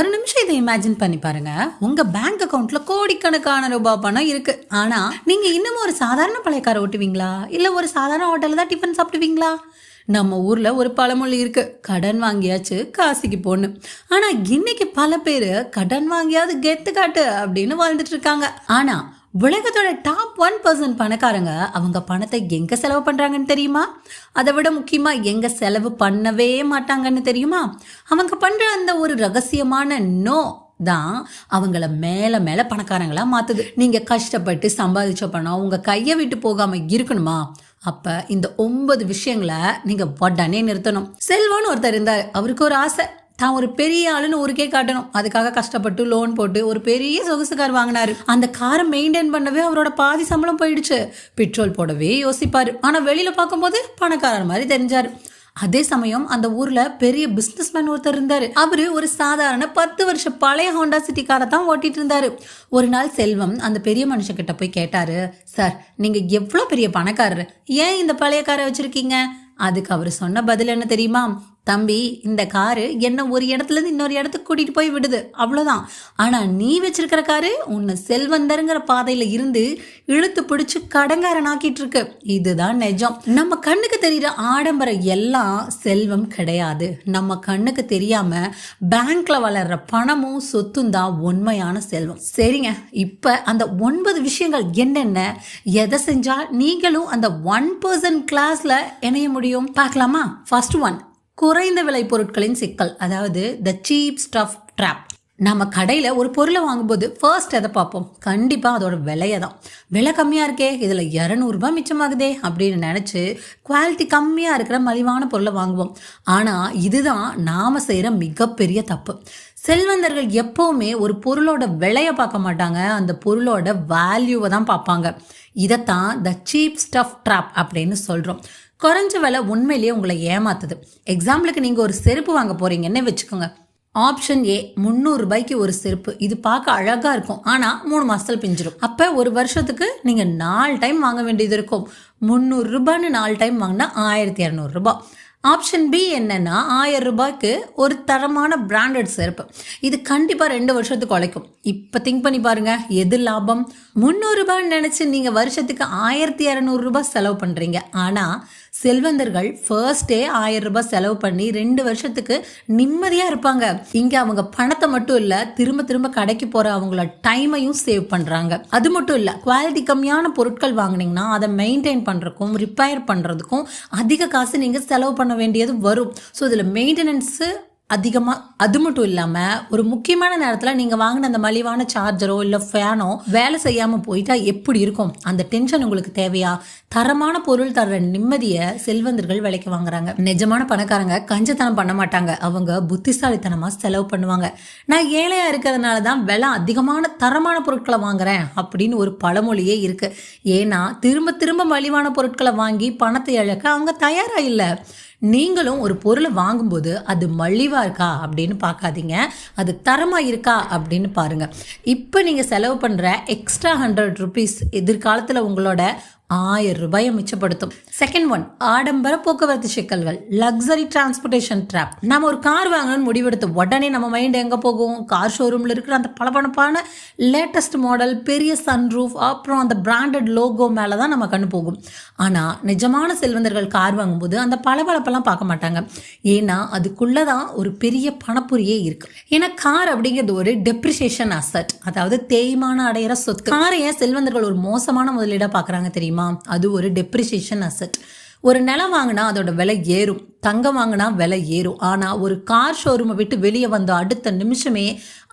ஒரு நிமிஷம் இதை இமேஜின் பண்ணி பாருங்க. உங்க பேங்க் அக்கௌண்ட்ல கோடிக்கணக்கான ரூபாய் பணம் இருக்கு. ஆனா நீங்க இன்னமும் ஒரு சாதாரண பழையக்கார ஓட்டுவீங்களா? இல்ல ஒரு சாதாரண ஹோட்டல்ல தான் டிஃபன் சாப்பிடுவீங்களா? நம்ம ஊர்ல ஒரு பழமொழி இருக்கு. கடன் வாங்கியாச்சு காசிக்கு போன்னு. ஆனா இன்னைக்கு பல பேர் கடன் வாங்கியாவது கெத்து காட்டு அப்படின்னு வாழ்ந்துட்டு இருக்காங்க. ஆனா உலகத்தோட டாப் ஒன் பர்சன்ட் பணக்காரங்க அவங்க பணத்தை எங்கே செலவு பண்ணுறாங்கன்னு தெரியுமா? அதை விட முக்கியமாக எங்கே செலவு பண்ணவே மாட்டாங்கன்னு தெரியுமா? அவங்க பண்ணுற அந்த ஒரு ரகசியமான நோ தான் அவங்கள மேலே மேலே பணக்காரங்களாக மாற்றுது நீங்கள் கஷ்டப்பட்டு சம்பாதிச்ச பணம் உங்கள் கையை விட்டு போகாமல் இருக்கணுமா? அப்போ இந்த ஒன்பது விஷயங்களை நீங்கள் உடனே நிறுத்தணும். செல்வம்னு ஒருத்தர் இருந்தார் அவருக்கு ஒரு ஆசை. தான் ஒரு பெரிய ஆளுன்னு ஊருக்கே காட்டணும். அதுக்காக கஷ்டப்பட்டு லோன் போட்டு ஒரு பெரிய சொகுசு கார் வாங்கினாரு. அந்த காரை மெயின்டைன் பண்ணவே அவரோட பாதி சம்பளம் போயிடுச்சு. பெட்ரோல் போடவே யோசிப்பாரு. ஆனா வெளியில பார்க்கும்போது பணக்காரர் மாதிரி தெரிஞ்சாரு. அதே சமயம் அந்த ஊர்ல பெரிய பிசினஸ் மேன் ஒருத்தர் இருந்தாரு. அவரு ஒரு சாதாரண பத்து வருஷம் பழைய ஹோண்டா சிட்டி காரை தான் ஓட்டிட்டு இருந்தாரு. ஒரு நாள் செல்வம் அந்த பெரிய மனுஷங்கிட்ட போய் கேட்டாரு சார் நீங்க எவ்வளோ பெரிய பணக்காரர்? ஏன் இந்த பழைய காரை வச்சிருக்கீங்க? அதுக்கு அவர் சொன்ன பதில் என்ன தெரியுமா? தம்பி இந்த காரு என்ன ஒரு இடத்துல இருந்து இன்னொரு இடத்துக்கு கூட்டிட்டு போய் விடுது. அவ்வளோதான் ஆனால் நீ வச்சிருக்கிற காரு உன்னை செல்வந்தருங்கிற பாதையில இருந்து இழுத்து பிடிச்சு கடங்காரனாக்கிட்டு இருக்கு இதுதான் நிஜம். நம்ம கண்ணுக்கு தெரியுற ஆடம்பரம் எல்லாம் செல்வம் கிடையாது. நம்ம கண்ணுக்கு தெரியாம பேங்க்ல வளர்ற பணமும் சொத்தும் தான் உண்மையான செல்வம். சரிங்க. இப்ப அந்த ஒன்பது விஷயங்கள் என்னென்ன எதை செஞ்சா நீங்களும் அந்த ஒன் பர்சன்ட் கிளாஸ்ல இணைய முடியும்? பார்க்கலாமா? ஃபர்ஸ்ட் ஒன் குறைந்த விலை பொருட்களின் சிக்கல் அதாவது த சீப் ஸ்டஃப் ட்ராப் நம்ம கடையில் ஒரு பொருளை வாங்கும்போது ஃபர்ஸ்ட் எதை பார்ப்போம்? கண்டிப்பாக அதோட விலையை தான். விலை கம்மியாக இருக்கே இதில் இரநூறுபா மிச்சமாகுதே அப்படின்னு நினச்சி குவாலிட்டி கம்மியாக இருக்கிற மலிவான பொருளை வாங்குவோம். ஆனால் இதுதான் நாம் செய்கிற மிகப்பெரிய தப்பு. செல்வந்தர்கள் எப்போவுமே ஒரு பொருளோட விலையை பார்க்க மாட்டாங்க அந்த பொருளோட வேல்யூவை தான் பார்ப்பாங்க. இதைத்தான் த சீப் ஸ்டஃப் ட்ராப் அப்படின்னு சொல்கிறோம் குறைஞ்ச விலை உண்மையிலேயே உங்களை ஏமாத்துது. எக்ஸாம்பிளுக்கு நீங்கள் ஒரு செருப்பு வாங்க போறீங்கன்னு வச்சுக்கோங்க. ஆப்ஷன் ஏ முந்நூறு ரூபாய்க்கு ஒரு செருப்பு. இது பார்க்க அழகாக இருக்கும். ஆனால் மூணு மாதத்தில் பிஞ்சிடும் அப்போ ஒரு வருஷத்துக்கு நீங்கள் நாலு டைம் வாங்க வேண்டியது இருக்கும். முந்நூறுரூபான்னு நாலு டைம் வாங்கினா ஆயிரத்தி இரநூறுபா ஆப்ஷன் பி என்னன்னா ஆயிரம் ரூபாய்க்கு ஒரு தரமான பிராண்டட் செருப்பு. இது கண்டிப்பாக ரெண்டு வருஷத்துக்கு உழைக்கும். இப்போ திங்க் பண்ணி பாருங்கள் எது லாபம்? முந்நூறுரூபான்னு நினச்சி நீங்கள் வருஷத்துக்கு ஆயிரத்தி இரநூறுபா செலவு பண்ணுறீங்க ஆனால் செல்வந்தர்கள் ஃபர்ஸ்டே ஆயிரம் ரூபாய் செலவு பண்ணி ரெண்டு வருஷத்துக்கு நிம்மதியாக இருப்பாங்க. இங்கே அவங்க பணத்தை மட்டும் இல்லை திரும்ப திரும்ப கடைக்கு போகிற அவங்கள டைமையும் சேவ் பண்ணுறாங்க அது மட்டும் இல்லை குவாலிட்டி கம்மியான பொருட்கள் வாங்கினீங்கன்னா அதை மெயின்டைன் பண்ணுறதுக்கும் ரிப்பேர் பண்ணுறதுக்கும் அதிக காசு நீங்கள் செலவு பண்ண வேண்டியது வரும். ஸோ இதில் மெயின்டெனன்ஸு அதிகமாக அது மட்டும் இல்லாமல் ஒரு முக்கியமான நேரத்தில் நீங்கள் வாங்கின அந்த மலிவான சார்ஜரோ இல்லை ஃபேனோ வேலை செய்யாமல் போயிட்டா எப்படி இருக்கும்? அந்த டென்ஷன் உங்களுக்கு தேவையா? தரமான பொருள் தர்ற நிம்மதியை செல்வந்தர்கள் விலைக்கு வாங்குறாங்க. நிஜமான பணக்காரங்க கஞ்சத்தனம் பண்ண மாட்டாங்க. அவங்க புத்திசாலித்தனமாக செலவு பண்ணுவாங்க. நான் ஏழையாக இருக்கிறதுனால தான் விலை அதிகமான தரமான பொருட்களை வாங்குறேன் அப்படின்னு ஒரு பழமொழியே இருக்குது ஏன்னா திரும்ப திரும்ப மலிவான பொருட்களை வாங்கி பணத்தை இழக்க அவங்க தயாராக இல்லை. நீங்களும் ஒரு பொருளை வாங்கும்போது அது மலிவாக இருக்கா அப்படின்னு பார்க்காதீங்க. அது தரமாக இருக்கா அப்படின்னு பாருங்கள் இப்போ நீங்கள் செலவு பண்ணுற எக்ஸ்ட்ரா ஹண்ட்ரட் ருபீஸ் எதிர்காலத்தில் உங்களோட ஆயிரம் ரூபாயை மிச்சப்படுத்தும். செகண்ட் ஒன் ஆடம்பர போக்குவரத்து சிக்கல்கள். லக்ஸரி டிரான்ஸ்போர்ட்டேஷன் ட்ராப் நம்ம ஒரு கார் வாங்கணும்னு முடிவெடுத்த உடனே நம்ம மைண்ட் எங்கே போகும்? கார் ஷோரூமில் இருக்கிற அந்த பளபளப்பான லேட்டஸ்ட் மாடல் பெரிய சன்ரூஃப் அப்புறம் அந்த பிராண்டட் லோகோ மேலே தான் நம்ம கண்ணு போகும். ஆனால் நிஜமான செல்வந்தர்கள் கார் வாங்கும்போது அந்த பளபளப்பெல்லாம் பார்க்க மாட்டாங்க. ஏன்னா அதுக்குள்ளே தான் ஒரு பெரிய பணப்புரியே இருக்கு. ஏன்னா கார் அப்படிங்கிறது ஒரு டெப்ரிசியேஷன் அசட் அதாவது தேய்மான அடையிற சொத்து. காரை ஏன் செல்வந்தர்கள் ஒரு மோசமான முதலீடாக பார்க்குறாங்க தெரியுமா? அது ஒரு டெப்ரிசியேஷன் அசட் ஒரு நிலம் வாங்கினா அதோட விலை ஏறும். தங்கம் வாங்கினா விலை ஏறும். ஆனால் ஒரு கார் ஷோரூமை விட்டு வெளியே வந்த அடுத்த நிமிஷமே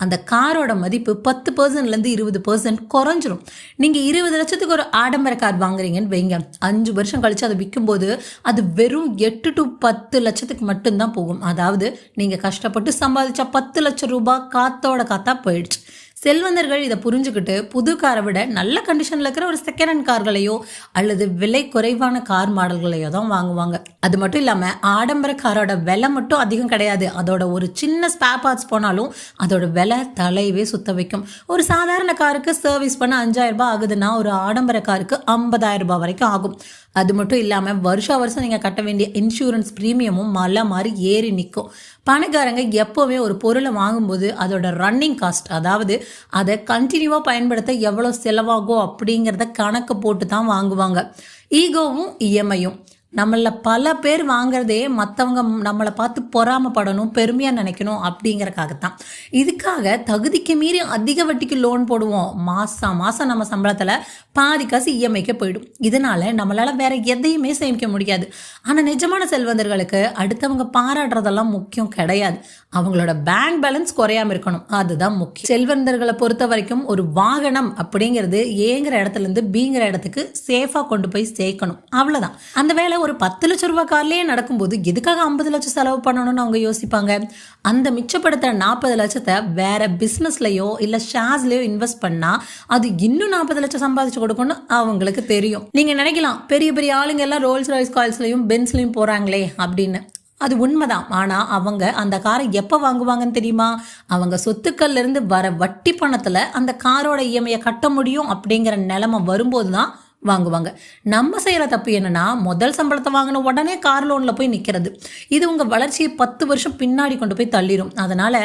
அந்த காரோட மதிப்பு பத்து பர்சன்ட்லேருந்து இருபது பர்சன்ட் குறைஞ்சிரும். நீங்கள் இருபது லட்சத்துக்கு ஒரு ஆடம்பர கார் வாங்குறீங்கன்னு வைங்க. அஞ்சு வருஷம் கழிச்சு அதை விற்கும்போது அது வெறும் எட்டு டு பத்து லட்சத்துக்கு மட்டும்தான் போகும். அதாவது நீங்கள் கஷ்டப்பட்டு சம்பாதிச்சா பத்து லட்சம் ரூபாய் காத்தோட காத்தா போயிடுச்சு. செல்வந்தர்கள் இதை புரிஞ்சுக்கிட்டு புது காரை விட நல்ல கண்டிஷனில் இருக்கிற ஒரு செகண்ட் ஹேண்ட் கார்களையோ அல்லது விலை குறைவான கார் மாடல்களையோ தான் வாங்குவாங்க. அது மட்டும் இல்லாமல் ஆடம்பர காரோட விலை மட்டும் அதிகம் கிடையாது. அதோட ஒரு சின்ன ஸ்பேர் பார்ட்ஸ் போனாலும் அதோட விலை தலையவே சுத்த வைக்கும். ஒரு சாதாரண காருக்கு சர்வீஸ் பண்ண அஞ்சாயிரம் ரூபாய் ஆகுதுன்னா ஒரு ஆடம்பர காருக்கு ஐம்பதாயிரம் ரூபாய் வரைக்கும் ஆகும். அது மட்டும் இல்லாமல் வருஷா வருஷம் நீங்கள் கட்ட வேண்டிய இன்சூரன்ஸ் ப்ரீமியமும் மலை மாதிரி ஏறி நிற்கும் பணக்காரங்க எப்போவுமே ஒரு பொருளை வாங்கும்போது அதோட ரன்னிங் காஸ்ட் அதாவது அதை கண்டினியூவாக பயன்படுத்த எவ்வளோ செலவாகும் அப்படிங்கிறத கணக்கு போட்டு தான் வாங்குவாங்க ஈகோவும் இஎம்ஐயும் நம்மள பல பேர் வாங்குறதே மற்றவங்க நம்மளை பார்த்து பொறாமப்படணும் பெருமையாக நினைக்கணும் அப்படிங்கிறக்காகத்தான். இதுக்காக தகுதிக்கு மீறி அதிக வட்டிக்கு லோன் போடுவோம். மாதம் மாதம் நம்ம சம்பளத்தில் பாதி காசு இஎம்ஐக்கு போயிடும். இதனால நம்மளால் வேற எதையுமே சேமிக்க முடியாது. ஆனால் நிஜமான செல்வந்தர்களுக்கு அடுத்தவங்க பாராட்டுறதெல்லாம் முக்கியம் கிடையாது. அவங்களோட பேங்க் பேலன்ஸ் குறையாம இருக்கணும். அதுதான் முக்கியம். செல்வந்தர்களை பொறுத்த வரைக்கும் ஒரு வாகனம் அப்படிங்கிறது ஏங்கிற இடத்துல இருந்து பீங்கிற இடத்துக்கு சேஃபாக கொண்டு போய் சேர்க்கணும். அவ்வளோதான் அந்த வேலை ஒரு பத்து லட்ச ரூபாய் கார்லேயே நடக்கும்போது எதுக்காக ஐம்பது லட்சம் செலவு பண்ணணும்னு அவங்க யோசிப்பாங்க? அந்த மிச்சப்படுத்த நாற்பது லட்சத்தை வேற பிஸ்னஸ்லையோ இல்லை ஷேர்ஸ்லையோ இன்வெஸ்ட் பண்ணால் அது இன்னும் நாற்பது லட்சம் சம்பாதிச்சு கொடுக்கணும் அவங்களுக்கு தெரியும். நீங்கள் நினைக்கலாம் பெரிய பெரிய ஆளுங்க எல்லாம் ரோல்ஸ் ராய்ஸ் கால்ஸ்லையும் பென்ஸ்லையும் போகிறாங்களே அப்படின்னு. அது உண்மைதான். ஆனால் அவங்க அந்த காரை எப்போ வாங்குவாங்கன்னு தெரியுமா? அவங்க சொத்துக்கள்லேருந்து வர வட்டி பணத்தில் அந்த காரோட இஎம்ஐயை கட்ட முடியும் அப்படிங்கிற நிலமை வரும்போது தான் வாங்குவாங்க. நம்ம செய்கிற தப்பு என்னென்னா முதல் சம்பளத்தை வாங்கின உடனே கார் லோனில் போய் நிற்கிறது இது உங்கள் வளர்ச்சியை பத்து வருஷம் பின்னாடி கொண்டு போய் தள்ளிடும் அதனால்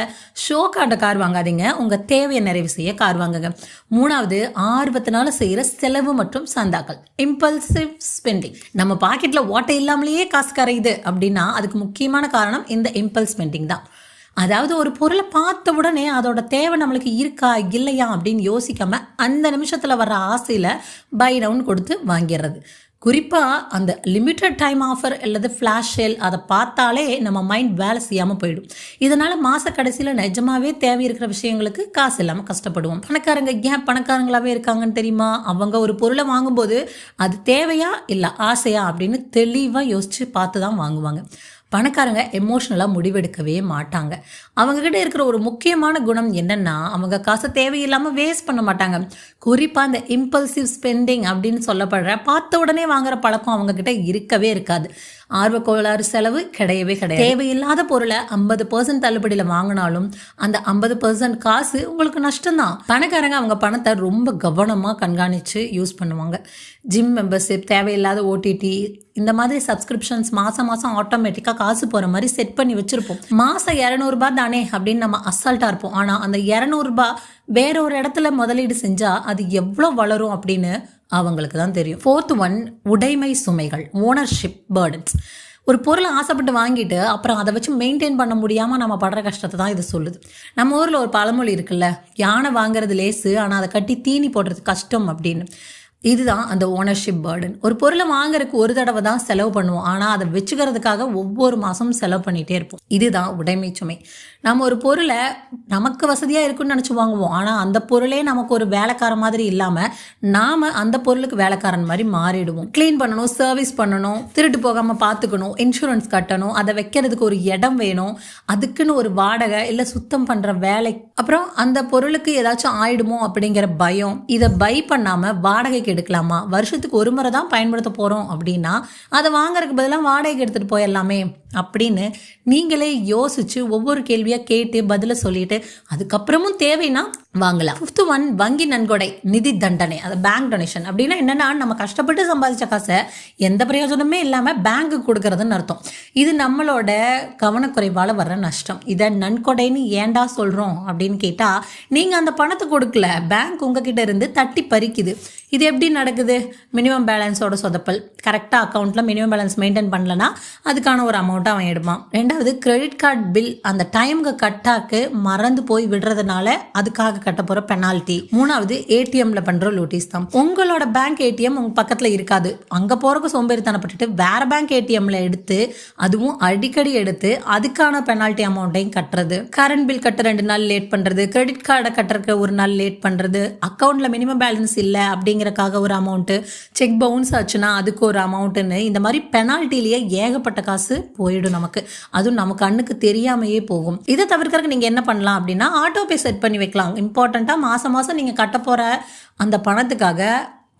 ஷோக்காண்ட கார் வாங்காதீங்க. உங்கள் தேவையை நிறைவு செய்ய கார் வாங்குங்க. மூணாவது ஆர்வத்தினால செய்கிற செலவு மற்றும் சந்தாக்கள். இம்பல்சிவ் ஸ்பெண்டிங் நம்ம பாக்கெட்டில் ஓட்டை இல்லாமலேயே காசு கரையுது அப்படின்னா அதுக்கு முக்கியமான காரணம் இந்த இம்பல்ஸ் ஸ்பெண்டிங் தான். அதாவது ஒரு பொருளை பார்த்த உடனே அதோட தேவை நம்மளுக்கு இருக்கா இல்லையா அப்படின்னு யோசிக்காம அந்த நிமிஷத்தில் வர்ற ஆசையில் பை டவுன் கொடுத்து வாங்கிடுறது. குறிப்பாக அந்த லிமிட்டட் டைம் ஆஃபர் அல்லது ஃப்ளாஷ் சேல் அதை பார்த்தாலே நம்ம மைண்ட் வேலை செய்யாமல் போயிடும். இதனால் மாத கடைசியில் நிஜமாகவே தேவை இருக்கிற விஷயங்களுக்கு காசு இல்லாமல் கஷ்டப்படுவோம். பணக்காரங்க ஏன் பணக்காரங்களாகவே இருக்காங்கன்னு தெரியுமா? அவங்க ஒரு பொருளை வாங்கும்போது அது தேவையா இல்லை ஆசையா அப்படின்னு தெளிவாக யோசித்து பார்த்து தான் வாங்குவாங்க. பணக்காரங்க எமோஷ்னலாக முடிவெடுக்கவே மாட்டாங்க. அவங்கக்கிட்ட இருக்கிற ஒரு முக்கியமான குணம் என்னென்னா அவங்க காசை தேவையில்லாமல் வேஸ்ட் பண்ண மாட்டாங்க. குறிப்பாக அந்த இம்பல்சிவ் ஸ்பெண்டிங் அப்படின்னு சொல்லப்படுற பார்த்த உடனே வாங்குற பழக்கம் அவங்கக்கிட்ட இருக்கவே இருக்காது. ஆர்வக்கோளாறு செலவு கிடையவே கிடையாது. தேவையில்லாத பொருளை ஐம்பது பர்சன்ட் தள்ளுபடியில் வாங்கினாலும் அந்த ஐம்பது பர்சன்ட் காசு உங்களுக்கு நஷ்டம்தான். பணக்காரங்க அவங்க பணத்தை ரொம்ப கவனமாக கண்காணித்து யூஸ் பண்ணுவாங்க. ஜிம் மெம்பர்ஷிப் தேவையில்லாத ஓடிடி இந்த மாதிரி சப்ஸ்கிரிப்ஷன்ஸ் மாதம் மாதம் ஆட்டோமேட்டிக்காக காசு போகிற மாதிரி செட் பண்ணி வச்சுருப்போம். மாதம் இரநூறுபா தானே அப்படின்னு நம்ம அசால்ட்டாக இருப்போம். ஆனால் அந்த இரநூறுபா வேற ஒரு இடத்துல முதலீடு செஞ்சால் அது எவ்வளோ வளரும் அப்படின்னு அவங்களுக்கு தான் தெரியும். ஃபோர்த் ஒன் உடைமை சுமைகள் ஓனர்ஷிப் பேர்டன்ஸ் ஒரு பொருளை ஆசைப்பட்டு வாங்கிட்டு அப்புறம் அதை வச்சு மெயின்டைன் பண்ண முடியாமல் நம்ம படுற கஷ்டத்தை தான் இது சொல்லுது. நம்ம ஊரில் ஒரு பழமொழி இருக்குல்ல யானை வாங்குறது லேசு ஆனால் அதை கட்டி தீனி போடுறது கஷ்டம் அப்படின்னு. இதுதான் அந்த ஓனர்ஷிப் பேர்டன் ஒரு பொருளை வாங்குறதுக்கு ஒரு தடவை தான் செலவு பண்ணுவோம். ஆனால் அதை வச்சுக்கிறதுக்காக ஒவ்வொரு மாதமும் செலவு பண்ணிகிட்டே இருப்போம். இதுதான் உடைமை சுமை. நம்ம ஒரு பொருளை நமக்கு வசதியாக இருக்குன்னு நினச்சி வாங்குவோம். ஆனால் அந்த பொருளே நமக்கு ஒரு வேலைக்கார மாதிரி இல்லாமல் நாம் அந்த பொருளுக்கு வேலைக்காரன் மாதிரி மாறிடுவோம். க்ளீன் பண்ணணும் சர்வீஸ் பண்ணணும் திருட்டு போகாமல் பார்த்துக்கணும் இன்சூரன்ஸ் கட்டணும் அதை வைக்கிறதுக்கு ஒரு இடம் வேணும் அதுக்குன்னு ஒரு வாடகை இல்லை சுத்தம் பண்ணுற வேலை. அப்புறம் அந்த பொருளுக்கு ஏதாச்சும் ஆயிடுமோ அப்படிங்கிற பயம். இதை பை பண்ணாமல் வாடகைக்கு எடுக்கலாமா? வருஷத்துக்கு ஒரு முறை தான் பயன்படுத்த போகிறோம் அப்படின்னா அதை வாங்குறதுக்கு பதிலாக வாடகைக்கு எடுத்துகிட்டு போயிடலாமே அப்படின்னு நீங்களே யோசிச்சு ஒவ்வொரு கேள்வியாக கேட்டு பதிலை சொல்லிட்டு அதுக்கப்புறமும் தேவைன்னா வாங்கலாம். ஃபிஃப்த் ஒன் வங்கி நன்கொடை நிதி தண்டனை அது பேங்க் டொனேஷன் அப்படின்னா என்னன்னா நம்ம கஷ்டப்பட்டு சம்பாதிச்ச காசை எந்த பிரயோஜனமே இல்லாமல் பேங்க்கு கொடுக்கறதுன்னு அர்த்தம். இது நம்மளோட கவனக்குறைவால் வர்ற நஷ்டம். இதை நன்கொடைன்னு ஏன்டா சொல்கிறோம் அப்படின்னு கேட்டால் நீங்கள் அந்த பணத்தை கொடுக்கல. பேங்க் உங்ககிட்ட இருந்து தட்டி பறிக்குது. இது எப்படி நடக்குது? மினிமம் பேலன்ஸோட சொதப்பல். கரெக்டாக அக்கௌண்ட்டில் மினிமம் பேலன்ஸ் மெயின்டைன் பண்ணலன்னா அதுக்கான ஒரு அமௌண்ட்டை அவன் எடுப்பான். ரெண்டாவது கிரெடிட் கார்டு பில் அந்த டைமுக்கு கட்டாக்கு மறந்து போய் விடுறதுனால அதுக்காக கட்ட போற பெனால்ட்டி மூணாவது ஏடிஎம்ல பண்ற லூட்டிஸ் தான். உங்களோட பேங்க் ஏடிஎம் உங்கள் பக்கத்தில் இருக்காது. அங்கே போறக்கு சோம்பேறித்தனப்பட்டுட்டு வேற பேங்க் ஏடிஎம்ல எடுத்து அதுவும் அடிக்கடி எடுத்து அதுக்கான பெனால்ட்டி அமௌண்ட்டையும் கட்டுறது. கரண்ட் பில் கட்ட ரெண்டு நாள் லேட் பண்ணுறது கிரெடிட் கார்டை கட்டுறதுக்கு ஒரு நாள் லேட் பண்ணுறது அக்கௌண்ட்டில் மினிமம் பேலன்ஸ் இல்லை அப்படிங்கறக்காக ஒரு அமௌண்ட்டு செக் பவுன்ஸ் ஆச்சுன்னா அதுக்கு ஒரு அமௌண்ட்டுன்னு இந்த மாதிரி பெனால்ட்டிலேயே ஏகப்பட்ட காசு போயிடும் நமக்கு. அதுவும் நமக்கு கண்ணுக்கு தெரியாமையே போகும். இதை தவிர்க்கறதுக்கு நீங்கள் என்ன பண்ணலாம் அப்படின்னா ஆட்டோ பே செட் பண்ணி வைக்கலாம். இம்பார்ட்டண்ட்டாக மாதம் மாதம் நீங்கள் கட்ட போகிற அந்த பணத்துக்காக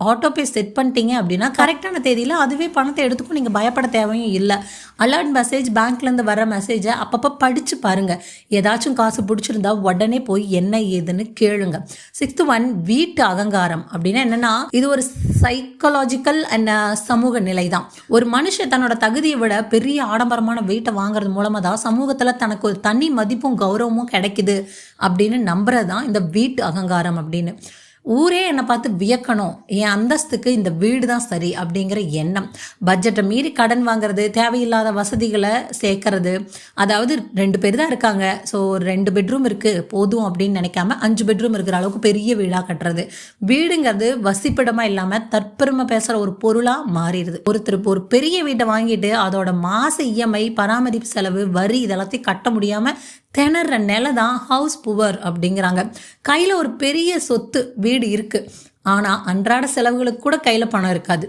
ஆட்டோபே செட் பண்ணிட்டீங்க அப்படின்னா கரெக்டான தேதியில் அதுவே பணத்தை எடுத்துக்கும். நீங்கள் பயப்பட தேவையும் இல்லை. அலர்ட் மெசேஜ் பேங்க்லேருந்து வர மெசேஜை அப்பப்போ படித்து பாருங்கள் ஏதாச்சும் காசு பிடிச்சிருந்தா உடனே போய் என்ன ஏதுன்னு கேளுங்க. சிக்ஸ்த் ஒன் வீட்டு அகங்காரம் அப்படின்னா என்னென்னா இது ஒரு சைக்கலாஜிக்கல் அண்ட் uh, சமூக நிலை தான் ஒரு மனுஷன் தன்னோட தகுதியை விட பெரிய ஆடம்பரமான வீட்டை வாங்குறது மூலமாக தான் சமூகத்தில் தனக்கு ஒரு தனி மதிப்பும் கௌரவமும் கிடைக்குது அப்படின்னு நம்புறது தான் இந்த வீட்டு அகங்காரம் அப்படின்னு. ஊரே என்னை பார்த்து வியக்கணும். என் அந்தஸ்துக்கு இந்த வீடு தான் சரி அப்படிங்கிற எண்ணம். பட்ஜெட்டை மீறி கடன் வாங்குறது தேவையில்லாத வசதிகளை சேர்க்கறது. அதாவது ரெண்டு பேர் தான் இருக்காங்க. ஸோ ரெண்டு பெட்ரூம் இருக்குது போதும் அப்படின்னு நினைக்காம அஞ்சு பெட்ரூம் இருக்கிற அளவுக்கு பெரிய வீடாக கட்டுறது. வீடுங்கிறது வசிப்பிடமாக இல்லாமல் தற்பெருமை பேசுகிற ஒரு பொருளாக மாறிடுது. ஒருத்தர் இப்போ ஒரு பெரிய வீட்டை வாங்கிட்டு அதோட மாச இஎம்ஐ பராமரிப்பு செலவு வரி இதெல்லாத்தையும் கட்ட முடியாமல் திணற நிலை தான் ஹவுஸ் புவர் அப்படிங்கிறாங்க. கையில் ஒரு பெரிய சொத்து வீடு இருக்குது ஆனால் அன்றாட செலவுகளுக்கு கூட கையில் பணம் இருக்காது.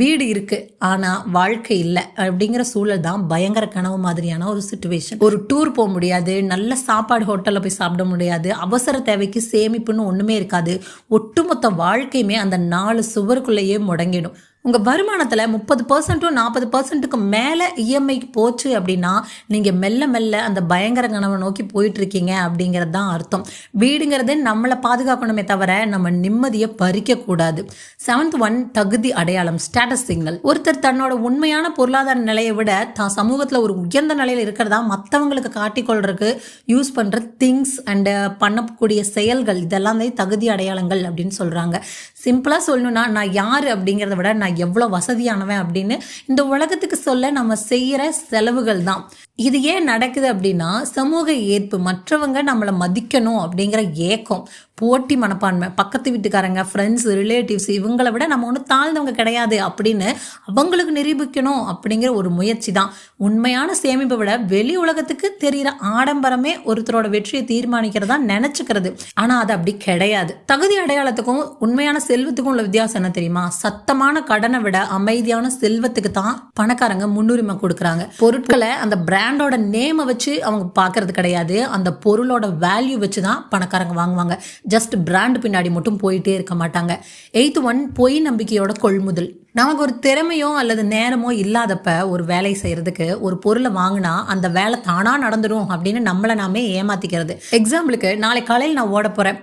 வீடு இருக்குது ஆனால் வாழ்க்கை இல்லை அப்படிங்கிற சூழல் தான் பயங்கர கனவு மாதிரியான ஒரு சுச்சுவேஷன் ஒரு டூர் போக முடியாது. நல்ல சாப்பாடு ஹோட்டலில் போய் சாப்பிட முடியாது. அவசர தேவைக்கு சேமிப்புன்னு ஒன்றுமே இருக்காது. ஒட்டுமொத்த வாழ்க்கையுமே அந்த நாலு சுவருக்குள்ளேயே முடங்கிடும். உங்கள் வருமானத்தில் முப்பது பர்சன்ட்டும் நாற்பது பர்சன்ட்டுக்கு மேலே இஎம்ஐக்கு போச்சு அப்படின்னா நீங்கள் மெல்ல மெல்ல அந்த பயங்கர கனவை நோக்கி போயிட்டுருக்கீங்க அப்படிங்கிறது தான் அர்த்தம். வீடுங்கிறது நம்மளை பாதுகாக்கணுமே தவிர நம்ம நிம்மதியை பறிக்கக்கூடாது செவன்த் ஒன் தகுதி அடையாளம் ஸ்டேட்டஸ் சிக்னல் ஒருத்தர் தன்னோட உண்மையான பொருளாதார நிலையை விட தான் சமூகத்தில் ஒரு உயர்ந்த நிலையில் இருக்கிறதா மற்றவங்களுக்கு காட்டிக்கொள்றதுக்கு யூஸ் பண்ணுற திங்ஸ் அண்டு பண்ணக்கூடிய செயல்கள் இதெல்லாம் தான் தகுதி அடையாளங்கள் அப்படின்னு சொல்கிறாங்க சிம்பிளாக சொல்லணும்னா நான் யார் அப்படிங்கிறத விட நான் எவ்வளோ வசதியானவன் அப்படின்னு இந்த உலகத்துக்கு சொல்ல நம்ம செய்கிற செலவுகள் தான் இது ஏன் நடக்குது அப்படின்னா சமூக ஏற்பு மற்றவங்க நம்மளை மதிக்கணும் அப்படிங்கிற ஏக்கம் போட்டி மனப்பான்மை பக்கத்து வீட்டுக்காரங்க ஃப்ரெண்ட்ஸ் ரிலேட்டிவ்ஸ் இவங்களை விட நம்ம ஒன்றும் தாழ்ந்தவங்க கிடையாது அப்படின்னு அவங்களுக்கு நிரூபிக்கணும் அப்படிங்கிற ஒரு முயற்சி தான். உண்மையான சேமிப்பை விட வெளி உலகத்துக்கு தெரிகிற ஆடம்பரமே ஒருத்தரோட வெற்றியை தீர்மானிக்கிறதா நினச்சிக்கிறது. ஆனால் அது அப்படி கிடையாது. தகுதி அடையாளத்துக்கும் உண்மையான செல்வத்துக்கும் உள்ள வித்தியாசம் என்ன தெரியுமா? சத்தமான கடனை விட அமைதியான செல்வத்துக்கு தான் பணக்காரங்க முன்னுரிமை கொடுக்குறாங்க. பொருட்களை அந்த பிராண்டோட நேமை வச்சு அவங்க பார்க்கறது கிடையாது. அந்த பொருளோட வேல்யூ வச்சு தான் பணக்காரங்க வாங்குவாங்க. ஜஸ்ட் பிராண்ட் பின்னாடி மட்டும் போயிட்டே இருக்க மாட்டாங்க. எயித்து ஒன் பொய் நம்பிக்கையோட கொள்முதல். நமக்கு ஒரு திறமையோ அல்லது நேரமோ இல்லாதப்ப ஒரு வேலை செய்யறதுக்கு ஒரு பொருளை வாங்கினா அந்த வேலை தானாக நடந்துடும் அப்படின்னு நம்மளை நாமே ஏமாத்திக்கிறது. எக்ஸாம்பிளுக்கு நாளை காலையில் நான் ஓட போகிறேன்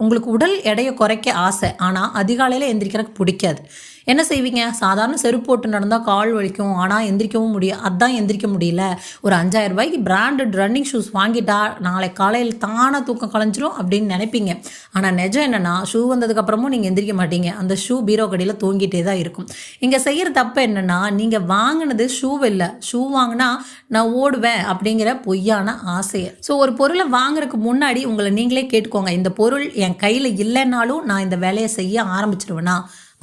உங்களுக்கு உடல் எடையை குறைக்க ஆசை. ஆனால் அதிகாலையில் எந்திரிக்கிறதுக்கு பிடிக்காது. என்ன செய்வீங்க? சாதாரண செருப்பு போட்டு நடந்தால் கால் வலிக்கும் ஆனால் எந்திரிக்கவும் முடியும் அதான் எந்திரிக்க முடியல. ஒரு அஞ்சாயிரம் ரூபாய்க்கு பிராண்டட் ரன்னிங் ஷூஸ் வாங்கிட்டா நாளை காலையில் தானாக தூக்கம் கலைஞ்சிரும் அப்படின்னு நினைப்பீங்க. ஆனால் நிஜம் என்னென்னா ஷூ வந்ததுக்கப்புறமும் நீங்கள் எந்திரிக்க மாட்டீங்க. அந்த ஷூ பீரோ கடையில் தூங்கிட்டே தான் இருக்கும். இங்கே செய்கிற தப்பு என்னென்னா நீங்கள் வாங்கினது ஷூ இல்லை. ஷூ வாங்கினா நான் ஓடுவேன் அப்படிங்கிற பொய்யான ஆசையை. ஸோ ஒரு பொருளை வாங்குறதுக்கு முன்னாடி உங்களை நீங்களே கேட்டுக்கோங்க. இந்த பொருள் என் கையில் இல்லைன்னாலும் நான் இந்த வேலையை செய்ய ஆரம்பிச்சிருவேனா?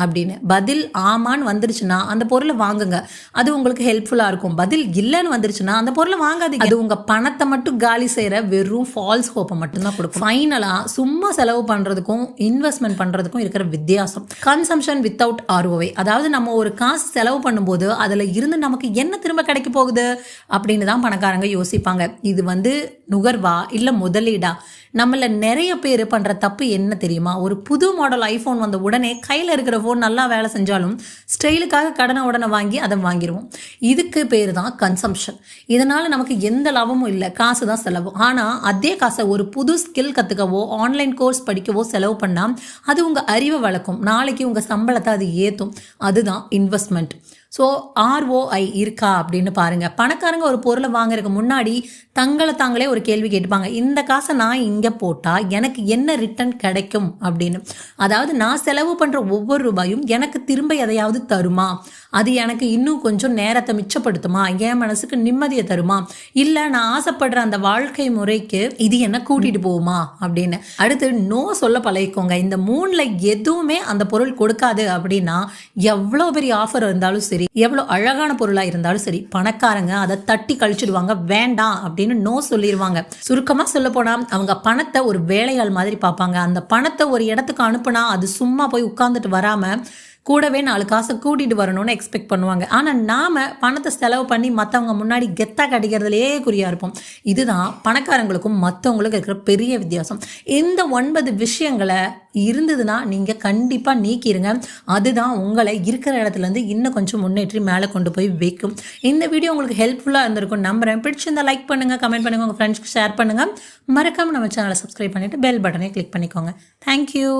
அப்படின்னு. பதில் ஆமான்னு வந்துருச்சுன்னா அந்த பொருளை வாங்குங்க. அது உங்களுக்கு ஹெல்ப்ஃபுல்லாக இருக்கும். பதில் இல்லைன்னு வந்துருச்சுன்னா அந்த பொருளை வாங்காதீங்க. அது உங்கள் பணத்தை மட்டும் காலி செய்கிற வெறும் ஃபால்ஸ் ஹோப்பை மட்டும்தான் கொடுக்கும். ஃபைனலாக சும்மா செலவு பண்ணுறதுக்கும் இன்வெஸ்ட்மெண்ட் பண்ணுறதுக்கும் இருக்கிற வித்தியாசம். கன்சம்ஷன் வித்தவுட் ஆர்ஓவை அதாவது நம்ம ஒரு காசு செலவு பண்ணும்போது அதில் இருந்து நமக்கு என்ன திரும்ப கிடைக்க போகுது? அப்படின்னு தான் பணக்காரங்க யோசிப்பாங்க. இது வந்து நுகர்வா இல்லை முதலீடா? நம்மள நிறைய பேர் பண்ணுற தப்பு என்ன தெரியுமா? ஒரு புது மாடல் ஐஃபோன் வந்த உடனே கையில் இருக்கிற ஃபோன் நல்லா வேலை செஞ்சாலும் ஸ்டைலுக்காக கடனை உடனே வாங்கி அதை வாங்கிடுவோம் இதுக்கு பேர் தான் கன்சம்ஷன் இதனால் நமக்கு எந்த லாபமும் இல்லை. காசு தான் செலவு. ஆனால் அதே காசை ஒரு புது ஸ்கில் கற்றுக்கவோ ஆன்லைன் கோர்ஸ் படிக்கவோ செலவு பண்ணால் அது உங்கள் அறிவை வளர்க்கும். நாளைக்கு உங்கள் சம்பளத்தை அது ஏற்றும் அதுதான் இன்வெஸ்ட்மெண்ட் ஸோ ஆர்ஓஐ இருக்கா அப்படின்னு பாருங்கள் பணக்காரங்க ஒரு பொருளை வாங்குறதுக்கு முன்னாடி தங்களை தாங்களே ஒரு கேள்வி கேட்டுப்பாங்க. இந்த காசை நான் இங்கே போட்டால் எனக்கு என்ன ரிட்டர்ன் கிடைக்கும் அப்படின்னு. அதாவது நான் செலவு பண்ணுற ஒவ்வொரு ரூபாயும் எனக்கு திரும்ப எதையாவது தருமா? அது எனக்கு இன்னும் கொஞ்சம் நேரத்தை மிச்சப்படுத்துமா? என் மனசுக்கு நிம்மதியை தருமா? இல்லை நான் ஆசைப்படுற அந்த வாழ்க்கை முறைக்கு இது என்ன கூட்டிட்டு போகுமா? அப்படின்னு. அடுத்து நோ சொல்ல பழகிக்கோங்க. இந்த மூணில் எதுவுமே அந்த பொருள் கொடுக்காது அப்படின்னா எவ்வளோ பெரிய ஆஃபர் இருந்தாலும் சரி எவ்வளோ அழகான பொருளாக இருந்தாலும் சரி பணக்காரங்க அதை தட்டி கழிச்சிடுவாங்க. வேண்டாம் அப்படின்னு நோ சொல்லிடுவாங்க சுருக்கமாக சொல்ல போனால் அவங்க பணத்தை ஒரு வேலையாள் மாதிரி பார்ப்பாங்க. அந்த பணத்தை ஒரு இடத்துக்கு அனுப்புனா அது சும்மா போய் உட்காந்துட்டு வராமல் கூடவே நாலு காசை கூட்டிகிட்டு வரணும்னு எக்ஸ்பெக்ட் பண்ணுவாங்க. ஆனால் நாம் பணத்தை செலவு பண்ணி மற்றவங்க முன்னாடி கெத்தா கிடைக்கிறதுலையே குறியாக இருப்போம். இதுதான் பணக்காரங்களுக்கும் மற்றவங்களுக்கும் இருக்கிற பெரிய வித்தியாசம். இந்த ஒன்பது விஷயங்களை இருந்ததுன்னா நீங்கள் கண்டிப்பாக நீக்கிடுங்க அதுதான் உங்களை இருக்கிற இடத்துலேருந்து இன்னும் கொஞ்சம் முன்னேற்றி மேலே கொண்டு போய் வைக்கும். இந்த வீடியோ உங்களுக்கு ஹெல்ப்ஃபுல்லாக இருந்திருக்கும் நம்புகிறேன் பிடிச்சிருந்தா லைக் பண்ணுங்கள் கமெண்ட் பண்ணுங்கள் உங்கள் ஃப்ரெண்ட்ஸ்க்கு ஷேர் பண்ணுங்கள் மறக்காமல் நம்ம சேனலை சப்ஸ்கிரைப் பண்ணிவிட்டு பெல் பட்டனை கிளிக் பண்ணிக்கோங்க. தேங்க்யூ